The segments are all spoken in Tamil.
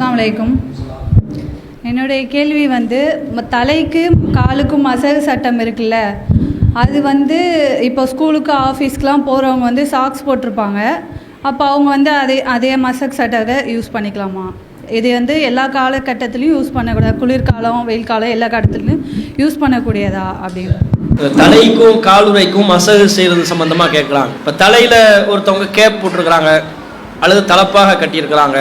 அஸ்லாம் வலைக்கும் என்னுடைய கேள்வி வந்து தலைக்கு காலுக்கும் மசகு சட்டம் இருக்குல்ல அது வந்து இப்போ ஸ்கூலுக்கு ஆஃபீஸ்க்குலாம் போகிறவங்க வந்து சாக்ஸ் போட்டிருப்பாங்க. அப்போ அவங்க வந்து அதே அதே மசக் சட்டத்தை யூஸ் பண்ணிக்கலாமா? இது வந்து எல்லா காலகட்டத்திலையும் யூஸ் பண்ணக்கூடாது. குளிர்காலம் வெயில் காலம் எல்லா காலத்துலையும் யூஸ் பண்ணக்கூடியதா அப்படின்னு. தலைக்கும் காலுரைக்கும் மசகு செய்கிறது சம்மந்தமாக கேட்கலாம். இப்போ தலையில் ஒருத்தவங்க கேப் போட்டிருக்கிறாங்க அல்லது தலப்பாக கட்டியிருக்கிறாங்க.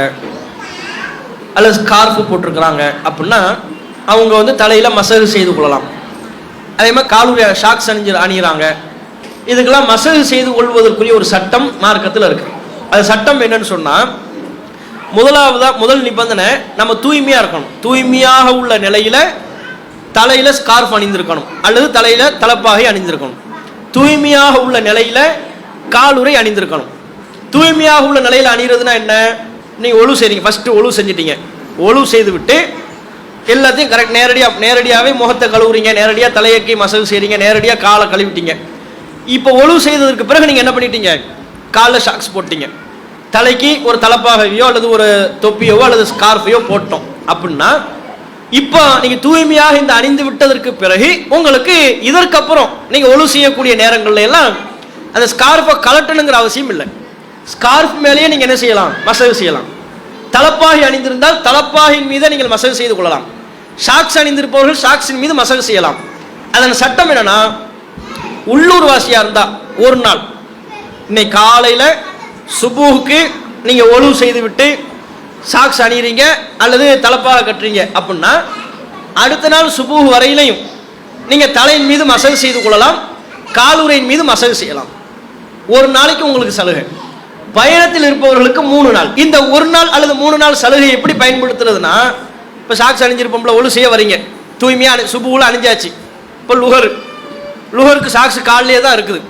அல்லது ஸ்கார்ஃபு போட்டிருக்கிறாங்க அப்படின்னா அவங்க வந்து தலையில் மசகு செய்து கொள்ளலாம். அதே மாதிரி காலுடைய ஷாக்ஸ் அணிஞ்சு அணிகிறாங்க இதுக்கெல்லாம் மசகு செய்து கொள்வதற்குரிய ஒரு சட்டம் மார்க்கத்தில் இருக்குது அது சட்டம் என்னன்னு சொன்னால் முதலாவதாக முதல் நிபந்தனை நம்ம தூய்மையாக இருக்கணும். தூய்மையாக உள்ள நிலையில் தலையில் ஸ்கார்ஃப் அணிந்திருக்கணும். அல்லது தலையில் தலப்பாகை அணிந்திருக்கணும். தூய்மையாக உள்ள நிலையில் காலுறை அணிந்திருக்கணும். தூய்மையாக உள்ள நிலையில் அணிகிறதுனா என்ன? நீங்கள் ஒழு செய்றீங்க. ஃபஸ்ட்டு ஒழு செஞ்சிட்டீங்க. ஒழு செய்து விட்டு எல்லாத்தையும் கரெக்ட் நேரடியாக நேரடியாகவே முகத்தை கழுவுறீங்க. நேரடியாக தலையக்கி மசகு செய்கிறீங்க நேரடியாக காலை கழுவிட்டீங்க. இப்போ ஒழு செய்ததற்கு பிறகு நீங்கள் என்ன பண்ணிட்டீங்க? காலில் ஷாக்ஸ் போட்டீங்க. தலைக்கு ஒரு தலைப்பாகவையோ அல்லது ஒரு தொப்பியவோ அல்லது ஸ்கார்ஃபையோ போட்டோம். அப்படின்னா இப்போ நீங்கள் தூய்மையாக இந்த அணிந்து விட்டதற்கு பிறகு உங்களுக்கு இதற்கப்புறம் நீங்கள் ஒழு செய்யக்கூடிய நேரங்கள்ல எல்லாம் அந்த ஸ்கார்ஃபை கலட்டணுங்கிற அவசியம் இல்லை. ஸ்கார்ஃப் மேலேயே நீங்கள் என்ன செய்யலாம்? மசகு செய்யலாம். தலப்பாகி அணிந்திருந்தால் தலப்பாகின் மீது நீங்கள் மசகு செய்து கொள்ளலாம். ஷாக்ஸ் அணிந்திருப்பவர்கள் ஷாக்ஸின் மீது மசகு செய்யலாம். அதன் சட்டம் என்னன்னா உள்ளூர் வாசியாக இருந்தால் ஒரு நாள் இன்னைக்கு காலையில் சுபூவுக்கு நீங்கள் ஒழுவு செய்து விட்டு சாக்ஸ் அணிகிறீங்க அல்லது தலப்பாக கட்டுறீங்க அப்படின்னா அடுத்த நாள் சுபூஹ் வரையிலையும் நீங்கள் தலையின் மீது மசகு செய்து கொள்ளலாம் காலுறையின் மீது மசகு செய்யலாம். ஒரு நாளைக்கு உங்களுக்கு சலுகை. பயணத்தில் இருப்பவர்களுக்கு மூணு நாள். இந்த ஒரு நாள் அல்லது மூணு நாள் சலுகை எப்படி பயன்படுத்துறதுன்னா இப்போ சாக்ஸ் அணிஞ்சிருப்போம்ல ஒழு செய்ய வரீங்க. தூய்மையாக அணி சுபுவில் அணிஞ்சாச்சு. இப்போ லுகர். லுகருக்கு சாக்ஸ் காலிலே தான் இருக்குது.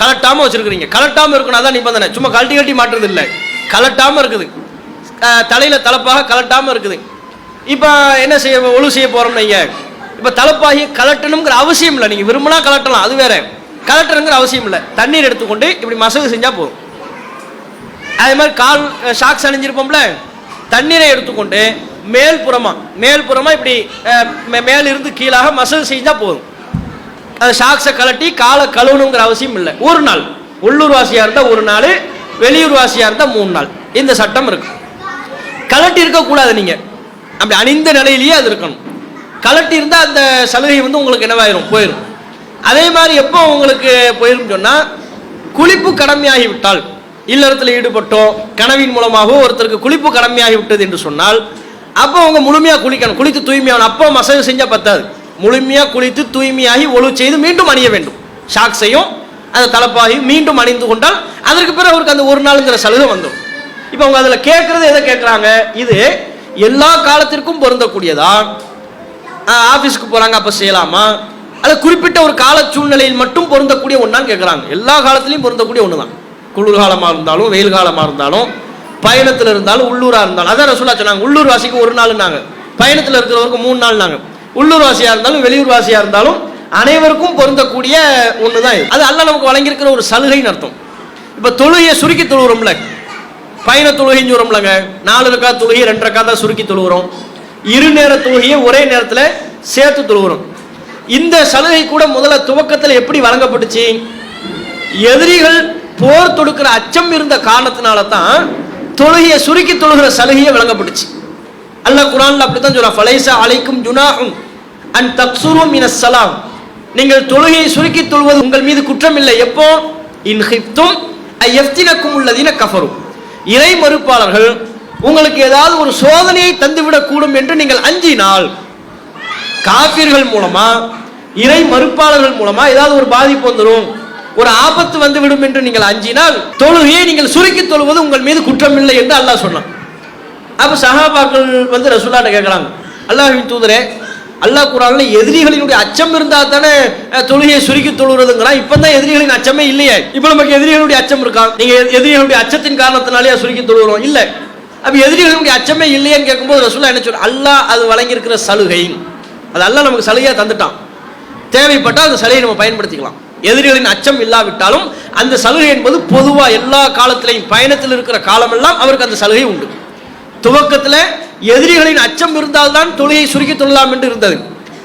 கலட்டாமல் வச்சிருக்கிறீங்க. கலட்டாமல் இருக்கணும் அதான் நிபந்தனை. சும்மா கழட்டி கட்டி மாட்டுறது இல்லை கலட்டாமல் இருக்குது. தலையில் தலையில தலப்பாக கலட்டாமல் இருக்குது. இப்போ என்ன செய்ய ஒழு செய்ய போறோம் நீங்க இப்போ தலப்பாகி கலட்டணுங்கிற அவசியம் இல்லை. நீங்கள் விரும்பினா கலட்டலாம் அது வேற. கலட்டணுங்கிற அவசியம் இல்லை. தண்ணீர் எடுத்துக்கொண்டு இப்படி மசகு செஞ்சா போதும். அதே மாதிரி கால் ஷாக்ஸ் அணிஞ்சிருப்போம்ல தண்ணீரை எடுத்துக்கொண்டு மேல் புறமாக மேல் புறமாக இப்படி மேலிருந்து மே- இருந்து கீழாக மசல் செஞ்சால் போதும் அது ஷாக்ஸை கலட்டி காலை கழுவணுங்கிற அவசியம் இல்லை. ஒரு நாள். உள்ளூர் வாசியாக இருந்தால் ஒரு நாள் வெளியூர் வாசியாக இருந்தால் மூணு நாள். இந்த சட்டம் இருக்கு. கலட்டி இருக்கக்கூடாது நீங்கள் அப்படி அணிந்த நிலையிலேயே அது இருக்கணும். கலட்டி இருந்தால் அந்த சலுகை வந்து உங்களுக்கு என்னவாயிரும்? போயிடும் அதே மாதிரி எப்போ உங்களுக்கு போயிடும் சொன்னால் குளிப்பு கடமையாகிவிட்டால் இல்லறத்தில் ஈடுபட்டோம். கனவின் மூலமாகவோ ஒருத்தருக்கு குளிப்பு கடமையாகி விட்டது என்று சொன்னால் அப்போ அவங்க முழுமையாக குளிக்கணும். குளித்து தூய்மையாகணும் அப்போ மசகு செஞ்சால் பத்தாது. முழுமையாக குளித்து தூய்மையாகி ஒழு செய்து மீண்டும் அணிய வேண்டும். ஷாக்ஸையும் அந்த தலைப்பாகி மீண்டும் அணிந்து கொண்டால் அதற்கு பிறகு அவருக்கு அந்த ஒரு நாளுங்கிற சலுகை வந்துடும். இப்போ அவங்க அதில் கேட்குறது எதை கேட்குறாங்க இது எல்லா காலத்திற்கும் பொருந்தக்கூடியதா? ஆஃபீஸ்க்கு போகிறாங்க அப்போ செய்யலாமா? அது குறிப்பிட்ட ஒரு கால சூழ்நிலையில் மட்டும் பொருந்தக்கூடிய ஒன்றான்னு கேட்குறாங்க எல்லா காலத்துலேயும் பொருந்தக்கூடிய ஒன்று தான் குளிர்காலமாக இருந்தாலும் வெயில் காலமாக இருந்தாலும் பயணத்தில் இருந்தாலும் உள்ளூராக இருந்தாலும் அதான் ரசூலா சொன்னாங்க உள்ளூர் வாசிக்கு ஒரு நாள்னாங்க. பயணத்தில் இருக்கிறவருக்கு மூணு நாள்னாங்க. உள்ளூர் வாசியாக இருந்தாலும் வெளியூர் வாசியாக இருந்தாலும் அனைவருக்கும் பொருந்தக்கூடிய ஒன்று தான் அது அல்ல நமக்கு வழங்கியிருக்கிற ஒரு சலுகைன்னு அர்த்தம். இப்போ தொழுகையை சுருக்கி தொழுகிறோம்ல பயண தொழுகைன்னு சொல்கிறோம்லங்க நாலு ரக்கா தொழுகை ரெண்டு ரக்கா தான் சுருக்கி தொழுகிறோம் இரு நேர தொழுகையை ஒரே நேரத்தில் சேர்த்து தொழுகிறோம் இந்த சலுகை கூட முதல்ல துவக்கத்தில் எப்படி வழங்கப்பட்டுச்சு? எதிரிகள் போர் தொடுக்கிற அச்சம் இருந்த காரணத்தினால தான் தொழுகையை சுருக்கி தொழுகிற சலுகையை வழங்கப்பட்டுச்சு அல்ல குரான்ல அப்படித்தான் சொல்றான் ஃபலைசா அலைக்கும் ஜுனாகும் அண்ட் தக்சுரும் இன சலாம். நீங்கள் தொழுகையை சுருக்கி தொழுவது உங்கள் மீது குற்றம் இல்லை எப்போ இன்ஹிப்தும் எஃப்தினக்கும் உள்ளதின கஃபரும் இறை மறுப்பாளர்கள் உங்களுக்கு ஏதாவது ஒரு சோதனையை தந்துவிடக் கூடும் என்று நீங்கள் அஞ்சினால் காபிர்கள் மூலமா இறை மறுப்பாளர்கள் மூலமா ஏதாவது ஒரு பாதிப்பு வந்துடும் ஒரு ஆபத்து வந்து விடும் என்று நீங்கள் அஞ்சினால் தொழுகையை நீங்கள் சுருக்கி தொழுவது உங்கள் மீது குற்றம் இல்லை என்று அல்லாஹ் சொன்னான். அப்ப சஹாபாக்கள் வந்து ரசுல்லாட்ட கேட்கறாங்க அல்லாஹின் தூதரே அல்லாஹ் குரான்ல எதிரிகளினுடைய அச்சம் இருந்தா தானே தொழுகையை சுருக்கி தொழுகிறதுங்கிறான் இப்போ தான் எதிரிகளின் அச்சமே இல்லையே. இப்போ நமக்கு எதிரிகளுடைய அச்சம் இருக்கா? நீங்க எதிரிகளுடைய அச்சத்தின் காரணத்தினாலேயே சுருக்கி தொழுகிறோம். இல்லை. அப்ப எதிரிகளுடைய அச்சமே இல்லையேன்னு கேட்கும்போது ரசூல்லா என்ன சொல்ற அல்லாஹ் அது வழங்கியிருக்கிற சலுகை அது அல்லாஹ் நமக்கு சலுகையா தந்துட்டான். தேவைப்பட்டால் அந்த சலுகையை நம்ம பயன்படுத்திக்கலாம். எதிரிகளின் அச்சம் இல்லாவிட்டாலும் அந்த சலுகை என்பது பொதுவாக எல்லா காலத்திலையும் பயணத்தில் இருக்கிற காலமெல்லாம் அவருக்கு அந்த சலுகை உண்டு. துவக்கத்தில் எதிரிகளின் அச்சம் இருந்தால்தான் தொழுகை சுருக்கி தொழலாம் என்று இருந்தது.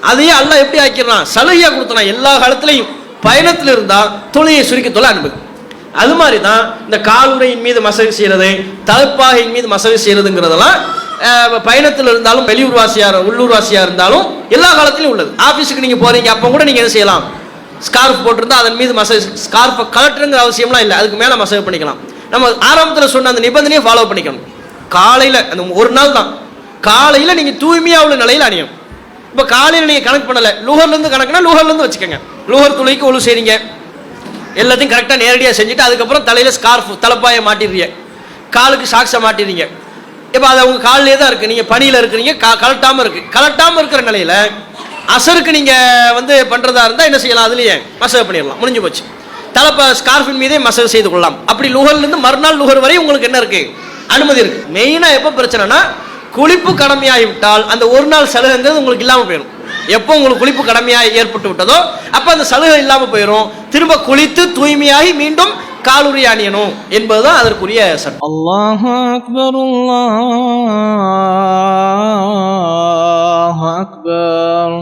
அதையே அல்ல எப்படி ஆக்கிறான் சலுகையாக கொடுத்தனா. எல்லா காலத்திலையும் பயணத்தில் இருந்தால் தொழுகையை சுருக்கி தொழ அனுமதி அது மாதிரி தான் இந்த காலுறையின் மீது மசகு செய்யறது தலைப்பாகையின் மீது மசகு செய்யறதுங்கிறதெல்லாம் பயணத்தில் இருந்தாலும் வெளியூர் வாசியாக உள்ளூர் வாசியாக இருந்தாலும் எல்லா காலத்திலும் உள்ளது. ஆஃபீஸுக்கு நீங்கள் போகிறீங்க அப்போ கூட நீங்கள் என்ன செய்யலாம்? ஸ்கார்ஃப் போட்டிருந்தா அதன் மீது மசாஜ் ஸ்கார்ஃபை கலட்டுங்கிற அவசியம்லாம் இல்லை. அதுக்கு மேலே மசாஜ் பண்ணிக்கலாம். நம்ம ஆரம்பத்தில் சொன்ன அந்த நிபந்தனையை ஃபாலோ பண்ணிக்கணும். காலையில் அந்த ஒரு நாள் தான். காலையில் நீங்கள் தூய்மையாக உள்ள நிலையில் அணியணும். இப்போ காலையில் நீங்கள் கணக்கு பண்ணலை. லூஹர்லேருந்து கணக்குனா லூஹர்லேருந்து வச்சுக்கோங்க. லூஹர் துளைக்கு ஒழு செய்றீங்க. எல்லாத்தையும் கரெக்டாக நேரடியாக செஞ்சுட்டு அதுக்கப்புறம் தலையில் ஸ்கார்ஃப் தலைப்பாயை மாட்டிடுறீங்க. காலுக்கு சாக்ஸை மாட்டிடுறீங்க. இப்போ அது அவங்க காலிலே தான் இருக்குது நீங்கள் பனியில் இருக்கிறீங்க. க கலட்டாமல் இருக்குது கலட்டாமல் இருக்கிற நிலையில் அசருக்கு நீங்கள் வந்து பண்ணுறதா இருந்தால் என்ன செய்யலாம்? அதுலேயே மசக பண்ணிடலாம். முடிஞ்சு போச்சு. தலைப்ப ஸ்கார்ஃபின் மீதே மசக செய்து கொள்ளலாம். அப்படி லுகர்லேருந்து மறுநாள் லுகர் வரை உங்களுக்கு என்ன இருக்குது அனுமதி இருக்குது மெயினாக எப்போ பிரச்சனைனா குளிப்பு கடமையாகிவிட்டால் அந்த ஒரு நாள் சலுகைங்கிறது உங்களுக்கு இல்லாமல் போயிடும். எப்போ உங்களுக்கு குளிப்பு கடமையாக ஏற்பட்டு விட்டதோ அப்போ அந்த சலுகை இல்லாமல் போயிடும் திரும்ப குளித்து தூய்மையாகி மீண்டும் காலுரி அணியணும் என்பதுதான் அதற்குரிய சட்டம். அல்லாஹ் அக்பர் அல்லாஹ் அக்பர்.